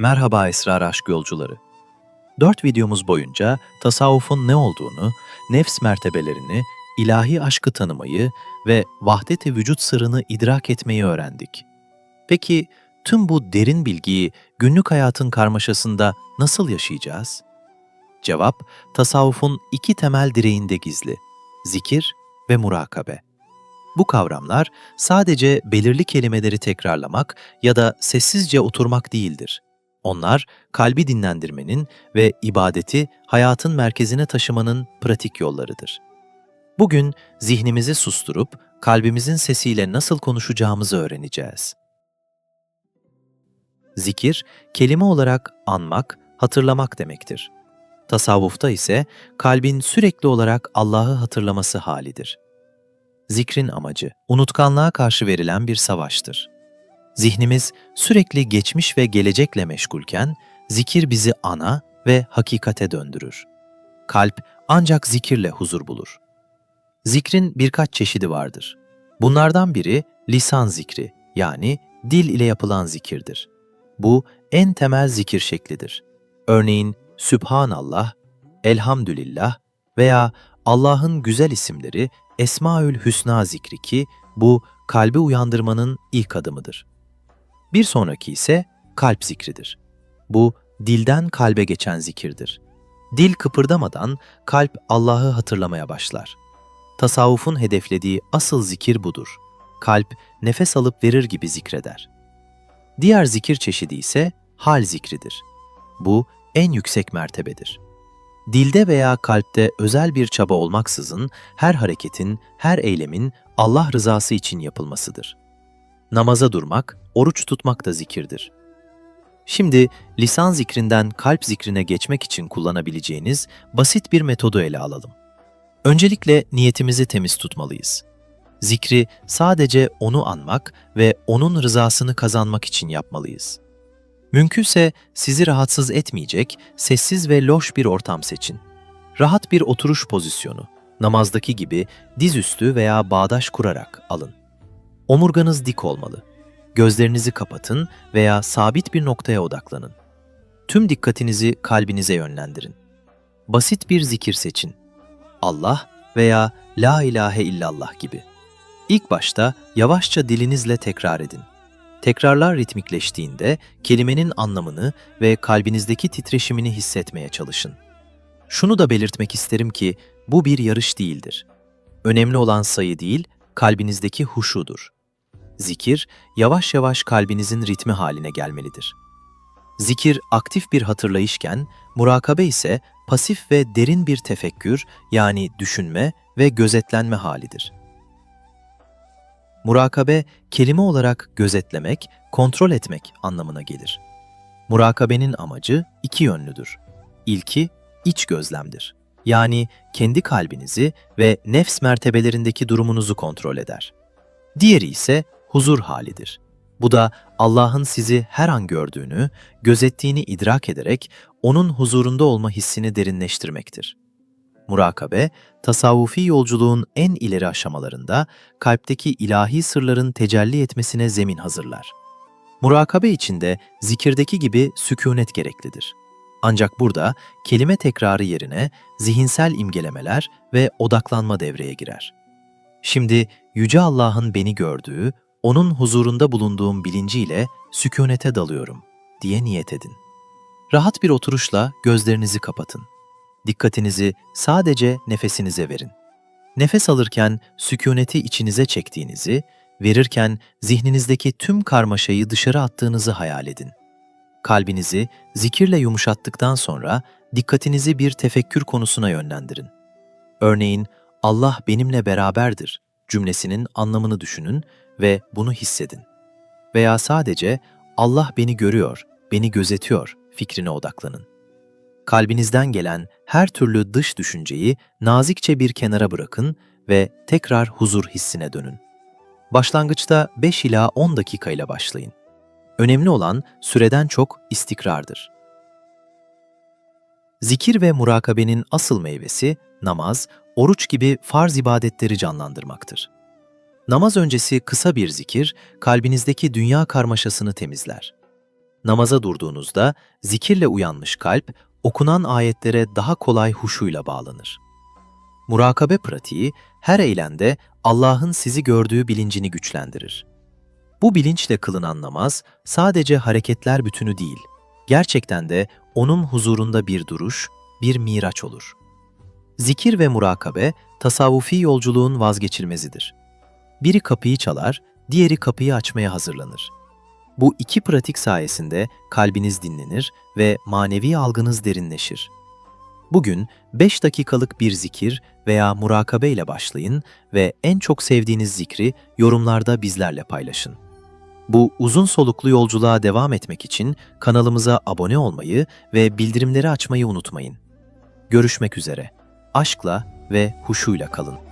Merhaba Esrar Aşk Yolcuları. Dört videomuz boyunca tasavvufun ne olduğunu, nefs mertebelerini, ilahi aşkı tanımayı ve vahdet-i vücut sırrını idrak etmeyi öğrendik. Peki tüm bu derin bilgiyi günlük hayatın karmaşasında nasıl yaşayacağız? Cevap, tasavvufun iki temel direğinde gizli. Zikir ve murakabe. Bu kavramlar sadece belirli kelimeleri tekrarlamak ya da sessizce oturmak değildir. Onlar kalbi dinlendirmenin ve ibadeti hayatın merkezine taşımanın pratik yollarıdır. Bugün zihnimizi susturup kalbimizin sesiyle nasıl konuşacağımızı öğreneceğiz. Zikir, kelime olarak anmak, hatırlamak demektir. Tasavvufta ise kalbin sürekli olarak Allah'ı hatırlaması halidir. Zikrin amacı, unutkanlığa karşı verilen bir savaştır. Zihnimiz sürekli geçmiş ve gelecekle meşgulken, zikir bizi ana ve hakikate döndürür. Kalp ancak zikirle huzur bulur. Zikrin birkaç çeşidi vardır. Bunlardan biri lisan zikri yani dil ile yapılan zikirdir. Bu en temel zikir şeklidir. Örneğin Sübhanallah, Elhamdülillah veya Allah'ın güzel isimleri Esmaül Hüsna zikri ki bu kalbi uyandırmanın ilk adımıdır. Bir sonraki ise kalp zikridir. Bu dilden kalbe geçen zikirdir. Dil kıpırdamadan kalp Allah'ı hatırlamaya başlar. Tasavvufun hedeflediği asıl zikir budur. Kalp nefes alıp verir gibi zikreder. Diğer zikir çeşidi ise hal zikridir. Bu en yüksek mertebedir. Dilde veya kalpte özel bir çaba olmaksızın her hareketin, her eylemin Allah rızası için yapılmasıdır. Namaza durmak, oruç tutmak da zikirdir. Şimdi lisan zikrinden kalp zikrine geçmek için kullanabileceğiniz basit bir metodu ele alalım. Öncelikle niyetimizi temiz tutmalıyız. Zikri sadece onu anmak ve onun rızasını kazanmak için yapmalıyız. Mümkünse sizi rahatsız etmeyecek, sessiz ve loş bir ortam seçin. Rahat bir oturuş pozisyonu, namazdaki gibi dizüstü veya bağdaş kurarak alın. Omurganız dik olmalı. Gözlerinizi kapatın veya sabit bir noktaya odaklanın. Tüm dikkatinizi kalbinize yönlendirin. Basit bir zikir seçin. Allah veya La ilahe illallah gibi. İlk başta yavaşça dilinizle tekrar edin. Tekrarlar ritmikleştiğinde kelimenin anlamını ve kalbinizdeki titreşimini hissetmeye çalışın. Şunu da belirtmek isterim ki bu bir yarış değildir. Önemli olan sayı değil, kalbinizdeki huşudur. Zikir yavaş yavaş kalbinizin ritmi haline gelmelidir. Zikir aktif bir hatırlayışken, murakabe ise pasif ve derin bir tefekkür yani düşünme ve gözetlenme halidir. Murakabe kelime olarak gözetlemek, kontrol etmek anlamına gelir. Murakabenin amacı iki yönlüdür. İlki iç gözlemdir. Yani kendi kalbinizi ve nefs mertebelerindeki durumunuzu kontrol eder. Diğeri ise huzur halidir. Bu da Allah'ın sizi her an gördüğünü, gözettiğini idrak ederek onun huzurunda olma hissini derinleştirmektir. Murakabe, tasavvufi yolculuğun en ileri aşamalarında kalpteki ilahi sırların tecelli etmesine zemin hazırlar. Murakabe içinde zikirdeki gibi sükunet gereklidir. Ancak burada kelime tekrarı yerine zihinsel imgelemeler ve odaklanma devreye girer. Şimdi Yüce Allah'ın beni gördüğü, onun huzurunda bulunduğum bilinciyle sükunete dalıyorum diye niyet edin. Rahat bir oturuşla gözlerinizi kapatın. Dikkatinizi sadece nefesinize verin. Nefes alırken sükuneti içinize çektiğinizi, verirken zihninizdeki tüm karmaşayı dışarı attığınızı hayal edin. Kalbinizi zikirle yumuşattıktan sonra dikkatinizi bir tefekkür konusuna yönlendirin. Örneğin Allah benimle beraberdir cümlesinin anlamını düşünün ve bunu hissedin. Veya sadece Allah beni görüyor, beni gözetiyor fikrine odaklanın. Kalbinizden gelen her türlü dış düşünceyi nazikçe bir kenara bırakın ve tekrar huzur hissine dönün. Başlangıçta 5 ila 10 dakika ile başlayın. Önemli olan süreden çok istikrardır. Zikir ve murakabenin asıl meyvesi namaz, oruç gibi farz ibadetleri canlandırmaktır. Namaz öncesi kısa bir zikir kalbinizdeki dünya karmaşasını temizler. Namaza durduğunuzda zikirle uyanmış kalp, okunan ayetlere daha kolay huşuyla bağlanır. Murakabe pratiği her eylemde Allah'ın sizi gördüğü bilincini güçlendirir. Bu bilinçle kılınan namaz sadece hareketler bütünü değil, gerçekten de onun huzurunda bir duruş, bir miraç olur. Zikir ve murakabe tasavvufi yolculuğun vazgeçilmezidir. Biri kapıyı çalar, diğeri kapıyı açmaya hazırlanır. Bu iki pratik sayesinde kalbiniz dinlenir ve manevi algınız derinleşir. Bugün 5 dakikalık bir zikir veya murakabe ile başlayın ve en çok sevdiğiniz zikri yorumlarda bizlerle paylaşın. Bu uzun soluklu yolculuğa devam etmek için kanalımıza abone olmayı ve bildirimleri açmayı unutmayın. Görüşmek üzere. Aşkla ve huşuyla kalın.